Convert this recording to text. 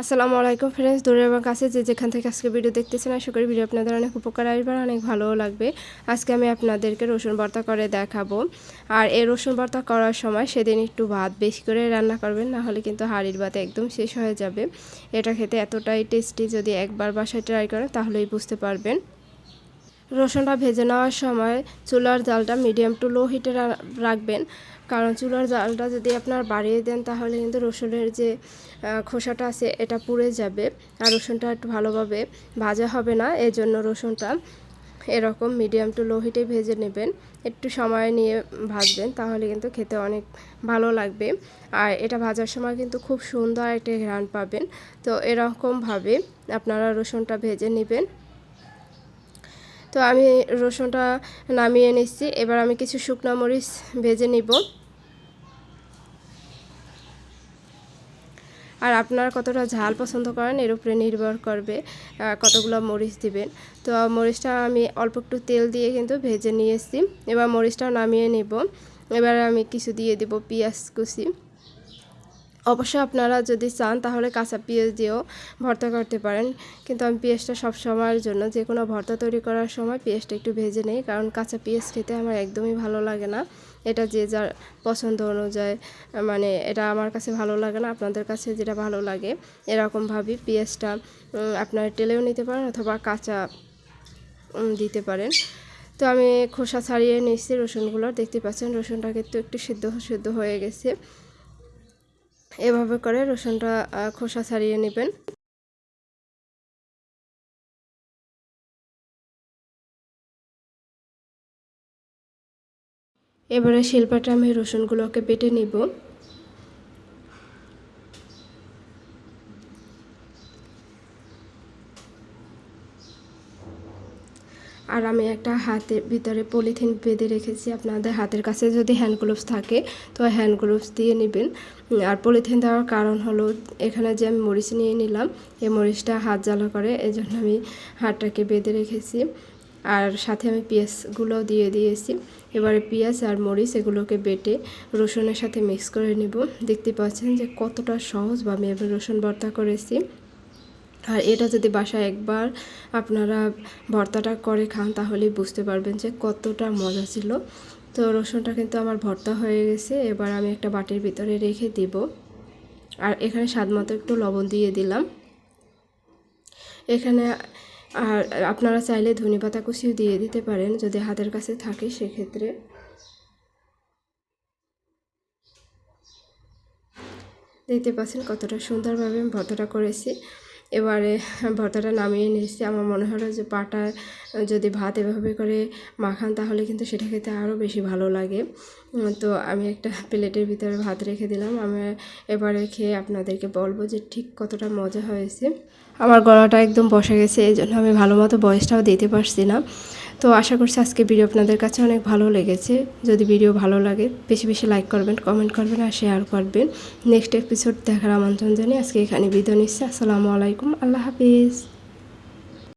আসসালামু আলাইকুম ফ্রেন্ডস দূরে এবং কাছে যে যেখান থেকে আজকে ভিডিও দেখতেছেন, আশা করি ভিডিও আপনাদের অনেক উপকার আসবে, অনেক ভালোও লাগবে। আজকে আমি আপনাদেরকে রসুন ভর্তা করে দেখাবো। আর এই রসুন ভর্তা করার সময় সেদিন একটু ভাত বেশি করে রান্না করবেন না হলে কিন্তু হাড়ির ভাত একদম শেষ হয়ে যাবে। এটা খেতে এতটাই টেস্টি যদি একবার বাসায় ট্রাই করেন, তাহলেই বুঝতে পারবেন। রসুনটা ভেজে নেওয়ার সময় চুলার জালটা মিডিয়াম টু লো হিটে রাখবেন। কারণ চুলার জালটা যদি আপনার বাড়িয়ে দেন, তাহলে কিন্তু রসুনের যে খোসাটা আছে, এটা পুড়ে যাবে আর রসুনটা একটু ভালোভাবে ভাজা হবে না। এই জন্য রসুনটা এরকম মিডিয়াম টু লো হিটে ভেজে নেবেন। একটু সময় নিয়ে ভাজবেন, তাহলে কিন্তু খেতে অনেক ভালো লাগবে। আর এটা ভাজার সময় কিন্তু খুব সুন্দর একটা ঘ্রাণ পাবেন। তো এরকমভাবে আপনারা রসুনটা ভেজে নেবেন। তো আমি রসুনটা নামিয়ে নিচ্ছি। এবার আমি কিছু শুকনো মরিচ ভেজে নিব। আর আপনারা কতটা ঝাল পছন্দ করেন, এর উপরে নির্ভর করবে কতগুলো মরিচ দিবেন। তো মরিচটা আমি অল্প একটু তেল দিয়ে কিন্তু ভেজে নিয়েছি। এবার মরিচটা নামিয়ে নেব। এবার আমি কিছু দিয়ে দিব পেঁয়াজ কুচি। অবশ্য আপনারা যদি চান, তাহলে কাঁচা পেঁয়াজ দিয়েও ভর্তা করতে পারেন। কিন্তু আমি পেঁয়াজটা সব সময়ের জন্য, যে কোনো ভর্তা তৈরি করার সময় পেঁয়াজটা একটু ভেজে নেই, কারণ কাঁচা পেঁয়াজ খেতে আমার একদমই ভালো লাগে না। এটা যে যার পছন্দ অনুযায়ী মানে এটা আমার কাছে ভালো লাগে না, আপনাদের কাছে যেটা ভালো লাগে এরকমভাবেই পেঁয়াজটা আপনারা টেলেও নিতে পারেন অথবা কাঁচা দিতে পারেন। তো আমি খোসা ছাড়িয়ে নিচ্ছি রসুনগুলো, দেখতে পাচ্ছেন রসুনটা কিন্তু একটু সিদ্ধ সিদ্ধ হয়ে গেছে। এভাবে করে রসুনটা খোসা ছাড়িয়ে নেবেন। এবারে শিল্পাটা আমি রসুনগুলোকে বেটে নিব। আর আমি একটা হাতের ভিতরে পলিথিন বেঁধে রেখেছি। আপনাদের হাতের কাছে যদি হ্যান্ড গ্লোভস থাকে, তো হ্যান্ড গ্লোভস দিয়ে নেবেন। আর পলিথিন দেওয়ার কারণ হলো, এখানে যে আমি মরিচ নিয়ে নিলাম, এই মরিচটা হাত জ্বালা করে এই জন্য আমি হাতটাকে বেঁধে রেখেছি। আর সাথে আমি পেঁয়াজগুলো দিয়ে দিয়েছি। এবারে পেঁয়াজ আর মরিচ এগুলোকে বেটে রসুনের সাথে মিক্স করে নেব। দেখতে পাচ্ছেন যে কতটা সহজভাবে আমি এবার রসুন ভর্তা করেছি। আর এটা যদি বাসায় একবার আপনারা ভর্তাটা করে খান, তাহলেই বুঝতে পারবেন যে কতটা মজা ছিল। তো রসুনটা কিন্তু আমার ভর্তা হয়ে গেছে, এবার আমি একটা বাটির ভিতরে রেখে দিব। আর এখানে স্বাদ মতো একটু লবণ দিয়ে দিলাম। এখানে আর আপনারা চাইলে ধনে পাতা কুচিও দিয়ে দিতে পারেন, যদি হাতের কাছে থাকে সেক্ষেত্রে। দেখতে পাচ্ছেন কতটা সুন্দরভাবে আমি ভর্তাটা করেছি। এবারে ভর্তাটা নামিয়ে নিয়েছি আমার মনে হলো যে পাটা যদি ভাত এভাবে করে মাখান তাহলে কিন্তু সেটা খেতে আরও বেশি ভালো লাগে। তো আমি একটা প্লেটের ভিতরে ভাত রেখে দিলাম। আমি এবারে খেয়ে আপনাদেরকে বলব যে ঠিক কতটা মজা হয়েছে। আমার গলাটা একদম বসে গেছে এই জন্য আমি ভালো মতো বয়সটাও দিতে পারছি না। তো আশা করছি আজকে ভিডিও আপনাদের কাছে অনেক ভালো লেগেছে। যদি ভিডিও ভালো লাগে, বেশি বেশি লাইক করবেন কমেন্ট করবেন আর শেয়ার করবেন। নেক্সট এপিসোড দেখার আমন্ত্রণ জানিয়ে আজকে এখানে বিদায় নিচ্ছি। আসসালামু আলাইকুম। আল্লাহ হাফিজ।